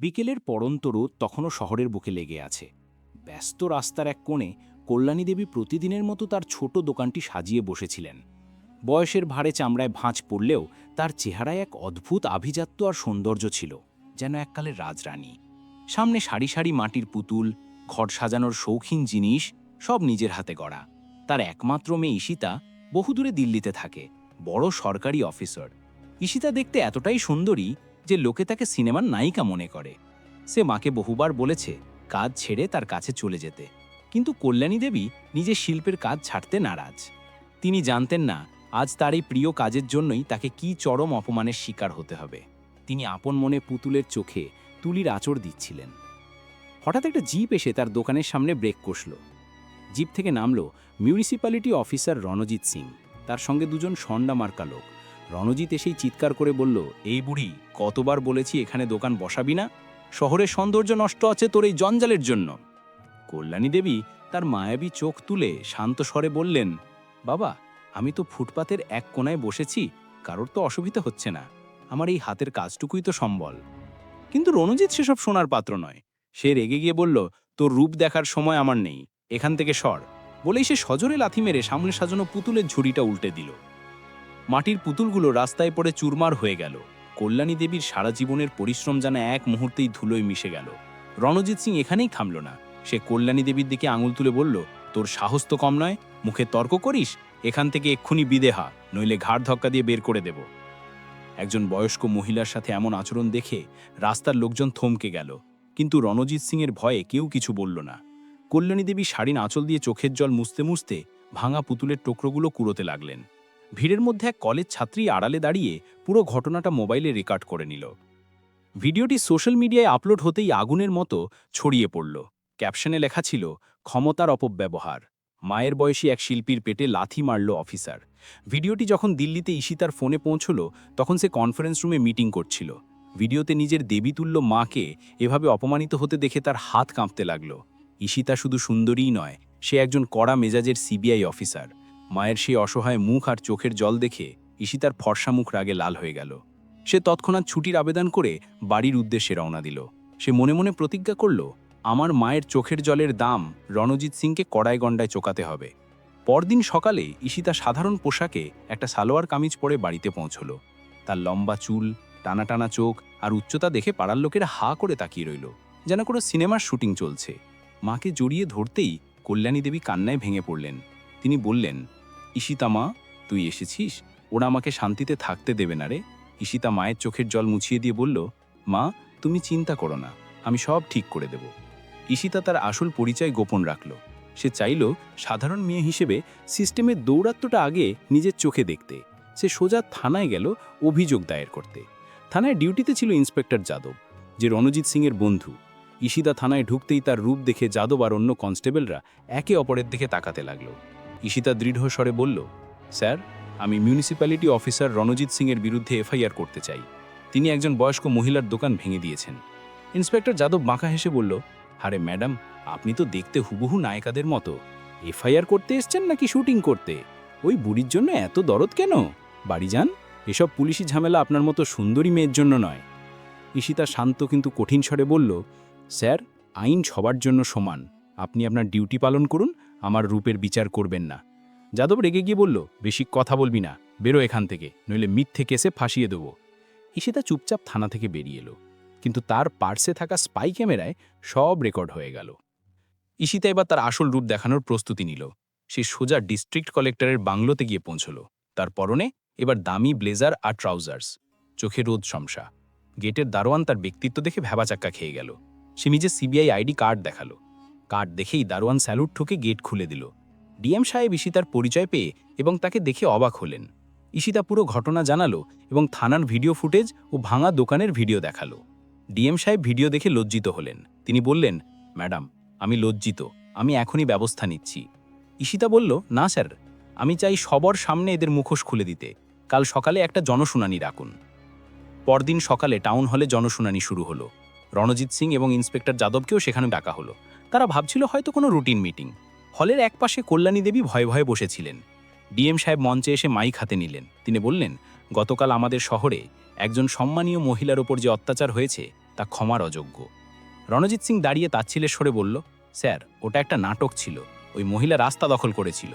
বিকেলের পড়ন্ত রোদ তখনও শহরের বুকে লেগে আছে। ব্যস্ত রাস্তার এক কোণে কল্যাণী দেবী প্রতিদিনের মতো তার ছোট দোকানটি সাজিয়ে বসেছিলেন। বয়সের ভারে চামড়ায় ভাঁজ পড়লেও তার চেহারায় এক অদ্ভুত আভিজাত্য আর সৌন্দর্য ছিল, যেন এককালের রাজরানী। সামনে সারি সারি মাটির পুতুল, ঘর সাজানোর শৌখিন জিনিস, সব নিজের হাতে গড়া। তার একমাত্র মেয়ে ঈশিতা বহুদূরে দিল্লিতে থাকে, বড় সরকারি অফিসার। ঈশিতা দেখতে এতটাই সুন্দরী যে লোকে তাকে সিনেমার নায়িকা মনে করে। সে মাকে বহুবার বলেছে কাজ ছেড়ে তার কাছে চলে যেতে। কিন্তু কল্যাণী দেবী নিজের শিল্পের কাজ ছাড়তে নারাজ। তিনি জানতেন না, আজ তার এই প্রিয় কাজের জন্যই তাকে কি চরম অপমানের শিকার হতে হবে। তিনি আপন মনে পুতুলের চোখে তুলির আঁচড় দিচ্ছিলেন। হঠাৎ একটা জিপ এসে তার দোকানের সামনে ব্রেক কষল। জিপ থেকে নামল মিউনিসিপ্যালিটি অফিসার রণজিৎ সিং। তার সঙ্গে দুজন সন্ডা মার্কা লোক। রণজিৎ এসেই চিৎকার করে বলল, এই বুড়ি, কতবার বলেছি এখানে দোকান বসাবি না? শহরের সৌন্দর্য নষ্ট আছে তোর এই জঞ্জালের জন্য। কল্যাণী দেবী তার মায়াবী চোখ তুলে শান্ত স্বরে বললেন, বাবা, আমি তো ফুটপাতের এক কোনায় বসেছি, কারোর তো অসুবিধা হচ্ছে না। আমার এই হাতের কাজটুকুই তো সম্বল। কিন্তু রণজিৎ সেসব শোনার পাত্র নয়। সে রেগে গিয়ে বলল, তোর রূপ দেখার সময় আমার নেই, এখান থেকে সর। বলেই সে সজোরে লাথি মেরে সামনে সাজানো পুতুলের ঝুড়িটা উল্টে দিল। মাটির পুতুলগুলো রাস্তায় পড়ে চুরমার হয়ে গেল। কল্যাণী দেবীর সারা জীবনের পরিশ্রম যেন এক মুহূর্তেই ধুলোয় মিশে গেল। রণজিৎ সিং এখানেই থামল না। সে কল্যাণী দেবীর দিকে আঙুল তুলে বলল, তোর সাহস তো কম নয়, মুখে তর্ক করিস? এখান থেকে এক্ষুনি বিদেহা নইলে ঘাড় ধক্কা দিয়ে বের করে দেব। একজন বয়স্ক মহিলার সাথে এমন আচরণ দেখে রাস্তার লোকজন থমকে গেল। কিন্তু রণজিৎ সিংয়ের ভয়ে কেউ কিছু বলল না। কল্যাণী দেবী শাড়িন আঁচল দিয়ে চোখের জল মুছতে মুছতে ভাঙা পুতুলের টুকরোগুলো কুড়োতে লাগলেন। ভিড়ের মধ্যে এক কলেজ ছাত্রী আড়ালে দাঁড়িয়ে পুরো ঘটনাটা মোবাইলে রেকর্ড করে নিল। ভিডিওটি সোশ্যাল মিডিয়ায় আপলোড হতেই আগুনের মতো ছড়িয়ে পড়ল। ক্যাপশনে লেখা ছিল, ক্ষমতার অপব্যবহার। মায়ের বয়সী এক শিল্পীর পেটে লাথি মারল অফিসার। ভিডিওটি যখন দিল্লিতে ঈশিতার ফোনে পৌঁছল, তখন সে কনফারেন্স রুমে মিটিং করছিল। ভিডিওতে নিজের দেবীতুল্য মাকে এভাবে অপমানিত হতে দেখে তার হাত কাঁপতে লাগল। ঈশিতা শুধু সুন্দরীই নয়, সে একজন কড়া মেজাজের সিবিআই অফিসার। মায়ের সেই অসহায় মুখ আর চোখের জল দেখে ঈশিতার ফর্সা মুখ রাগে লাল হয়ে গেল। সে তৎক্ষণাৎ ছুটির আবেদন করে বাড়ির উদ্দেশ্যে রওনা দিল। সে মনে মনে প্রতিজ্ঞা করল, আমার মায়ের চোখের জলের দাম রণজিৎ সিংকে কড়ায় গণ্ডায় চোকাতে হবে। পরদিন সকালে ঈশিতা সাধারণ পোশাকে একটা সালোয়ার কামিজ পরে বাড়িতে পৌঁছল। তার লম্বা চুল, টানা টানা চোখ আর উচ্চতা দেখে পাড়ার লোকেরা হা করে তাকিয়ে রইল। যেন কোনো সিনেমার শুটিং চলছে। মাকে জড়িয়ে ধরতেই কল্যাণী দেবী কান্নায় ভেঙে পড়লেন। তিনি বললেন ঈশিতা মা তুই এসেছিস? ওরা আমাকে শান্তিতে থাকতে দেবে না রে। ঈশিতা মায়ের চোখের জল মুছিয়ে দিয়ে বলল, মা, তুমি চিন্তা করো না, আমি সব ঠিক করে দেব। ঈশিতা তার আসল পরিচয় গোপন রাখল। সে চাইল সাধারণ মেয়ে হিসেবে সিস্টেমের দৌরাত্মটা আগে নিজের চোখে দেখতে। সে সোজা থানায় গেল অভিযোগ দায়ের করতে। থানায় ডিউটিতে ছিল ইন্সপেক্টর যাদব, যে রণজিৎ সিংয়ের বন্ধু। ঈশিতা থানায় ঢুকতেই তার রূপ দেখে যাদব আর অন্য কনস্টেবলরা একে অপরের দিকে তাকাতে লাগল। ঈশিতা দৃঢ় স্বরে বলল, স্যার, আমি মিউনিসিপ্যালিটি অফিসার রণজিৎ সিংয়ের বিরুদ্ধে এফআইআর করতে চাই। তিনি একজন বয়স্ক মহিলার দোকান ভেঙে দিয়েছেন। ইন্সপেক্টর যাদব বাঁকা হেসে বলল আরে ম্যাডাম, আপনি তো দেখতে হুবহু নায়িকাদের মতো। এফআইআর করতে এসছেন নাকি শুটিং করতে? ওই বুড়ির জন্য এত দরদ কেন? বাড়ি যান, এসব পুলিশি ঝামেলা আপনার মতো সুন্দরী মেয়ের জন্য নয়। ঈশিতা শান্ত কিন্তু কঠিন স্বরে বলল, স্যার, আইন সবার জন্য সমান। আপনি আপনার ডিউটি পালন করুন আমার রূপের বিচার করবেন না। যাদব রেগে গিয়ে বলল, বেশি কথা বলবি না, বেরো এখান থেকে, নইলে মিথ্যে কেসে ফাঁসিয়ে দেবো। ঈশিতা চুপচাপ থানা থেকে বেরিয়ে এলো। কিন্তু তার পার্সে থাকা স্পাই ক্যামেরায় সব রেকর্ড হয়ে গেল। ঈশিতা এবার তার আসল রূপ দেখানোর প্রস্তুতি নিল। সে সোজা ডিস্ট্রিক্ট কালেক্টরের বাংলোতে গিয়ে পৌঁছল। তার পরনে এবার দামি ব্লেজার আর ট্রাউজার্স। চোখে রোদ শমসা গেটের দারোয়ান তার ব্যক্তিত্ব দেখে ভেবাচাক্কা খেয়ে গেল। সে নিজের সিবিআই আইডি কার্ড দেখাল। কার্ড দেখেই দারোয়ান স্যালুট ঠুকে গেট খুলে দিল। ডিএম সাহেব ঈশিতার পরিচয় পেয়ে এবং তাকে দেখে অবাক হলেন। ঈশিতা পুরো ঘটনা জানালো এবং থানার ভিডিও ফুটেজ ও ভাঙা দোকানের ভিডিও দেখাল। ডিএম সাহেব ভিডিও দেখে লজ্জিত হলেন। তিনি বললেন, ম্যাডাম, আমি লজ্জিত। আমি এখনই ব্যবস্থা নিচ্ছি। ঈশিতা বলল, না স্যার, আমি চাই সবার সামনে এদের মুখোশ খুলে দিতে। কাল সকালে একটা জনশুনানি রাখুন পরদিন সকালে টাউন হলে জনশুনানি শুরু হলো। রণজিৎ সিং এবং ইন্সপেক্টর যাদবকেও সেখানে ডাকা হলো। তারা ভাবছিল হয়তো কোনো রুটিন মিটিং। হলের একপাশে কল্যাণী দেবী ভয়ে ভয়ে বসেছিলেন। ডিএম সাহেব মঞ্চে এসে মাইক হাতে নিলেন। তিনি বললেন, গতকাল আমাদের শহরে একজন সম্মানীয় মহিলার ওপর যে অত্যাচার হয়েছে, তা ক্ষমার অযোগ্য। রণজিৎ সিং দাঁড়িয়ে তাচ্ছিলের সরে বলল, স্যার, ওটা একটা নাটক ছিল। ওই মহিলা রাস্তা দখল করেছিল।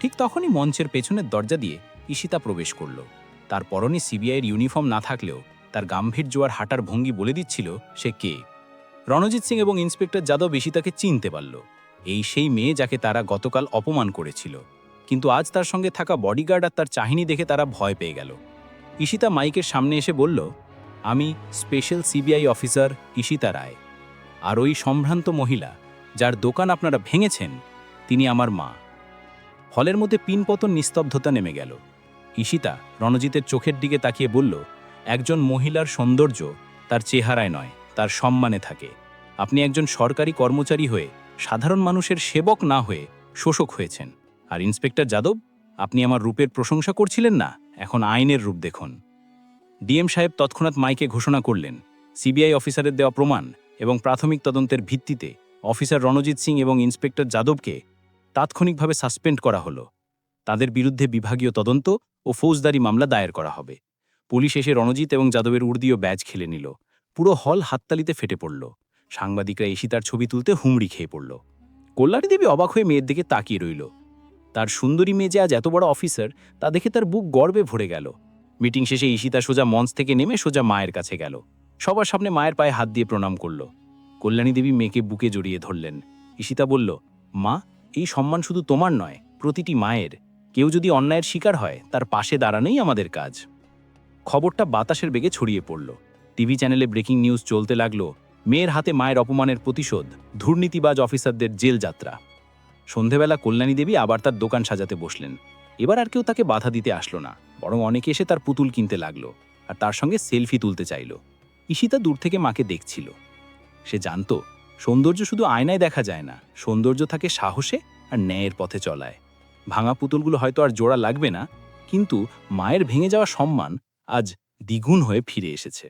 ঠিক তখনই মঞ্চের পেছনের দরজা দিয়ে ঈশিতা প্রবেশ করল। তার পরনে সিবিআইয়ের ইউনিফর্ম না থাকলেও তার গাম্ভীর জোয়ার হাঁটার ভঙ্গি বলে দিচ্ছিল সে কে? রণজিৎ সিং এবং ইন্সপেক্টর যাদব ঈশিতাকে চিনতে পারল। এই সেই মেয়ে যাকে তারা গতকাল অপমান করেছিল। কিন্তু আজ তার সঙ্গে থাকা বডিগার্ড আর তার চাহিনি দেখে তারা ভয় পেয়ে গেল। ঈশিতা মাইকের সামনে এসে বলল, আমি special CBI officer Ishita Roy. আর ওই সম্ভ্রান্ত মহিলা, যার দোকান আপনারা ভেঙেছেন, তিনি আমার মা। হলের মধ্যে পিনপতন নিস্তব্ধতা নেমে গেল। ঈশিতা রণজিতের চোখের দিকে তাকিয়ে বলল, একজন মহিলার সৌন্দর্য তার চেহারায় নয়। তার সম্মানে থাকে। আপনি একজন সরকারি কর্মচারী হয়ে, সাধারণ মানুষের সেবক না হয়ে শোষক হয়েছেন। আর ইন্সপেক্টর যাদব, আপনি আমার রূপের প্রশংসা করছিলেন না? এখন আইনের রূপ দেখুন। ডিএম সাহেব তৎক্ষণাৎ মাইকে ঘোষণা করলেন, সিবিআই অফিসারের দেওয়া প্রমাণ এবং প্রাথমিক তদন্তের ভিত্তিতে অফিসার রণজিৎ সিং এবং ইন্সপেক্টর যাদবকে তাৎক্ষণিকভাবে সাসপেন্ড করা হলো। তাদের বিরুদ্ধে বিভাগীয় তদন্ত ও ফৌজদারি মামলা দায়ের করা হবে। পুলিশ এসে রণজিৎ এবং যাদবের উর্দীয় ব্যাজ খেলে নিল। পুরো হল হাততালিতে ফেটে পড়ল। সাংবাদিকরা এসি তার ছবি তুলতে হুমড়ি খেয়ে পড়ল। কল্যাণী দেবী অবাক হয়ে মেয়ের দিকে তাকিয়ে রইল। তার সুন্দরী মেয়ে যে আজ এত বড় অফিসার, তা দেখে তার বুক গর্বে ভরে গেল। মিটিং শেষে ঈশিতা সোজা মঞ্চ থেকে নেমে সোজা মায়ের কাছে গেল। সবার সামনে মায়ের পায়ে হাত দিয়ে প্রণাম করল। কল্যাণী দেবী মেয়েকে বুকে জড়িয়ে ধরলেন। ঈশিতা বলল, মা, এই সম্মান শুধু তোমার নয়, প্রতিটি মায়ের। কেউ যদি অন্যায়ের শিকার হয়, তার পাশে দাঁড়ানোই আমাদের কাজ। খবরটা বাতাসের বেগে ছড়িয়ে পড়ল। টিভি চ্যানেলে ব্রেকিং নিউজ চলতে লাগল, মেয়ের হাতে মায়ের অপমানের প্রতিশোধ দুর্নীতিবাজ অফিসারদের জেল যাত্রা। সন্ধেবেলা কল্যাণী দেবী আবার তার দোকান সাজাতে বসলেন। এবার আর কেউ তাকে বাধা দিতে আসলো না, বরং অনেকে এসে তার পুতুল কিনতে লাগল আর তার সঙ্গে সেলফি তুলতে চাইল। ঈশিতা দূর থেকে মাকে দেখছিল। সে জানত, সৌন্দর্য শুধু আয়নায় দেখা যায় না, সৌন্দর্য থাকে সাহসে আর ন্যায়ের পথে চলায়। ভাঙা পুতুলগুলো হয়তো আর জোড়া লাগবে না, কিন্তু মায়ের ভেঙে যাওয়া সম্মান আজ দ্বিগুণ হয়ে ফিরে এসেছে।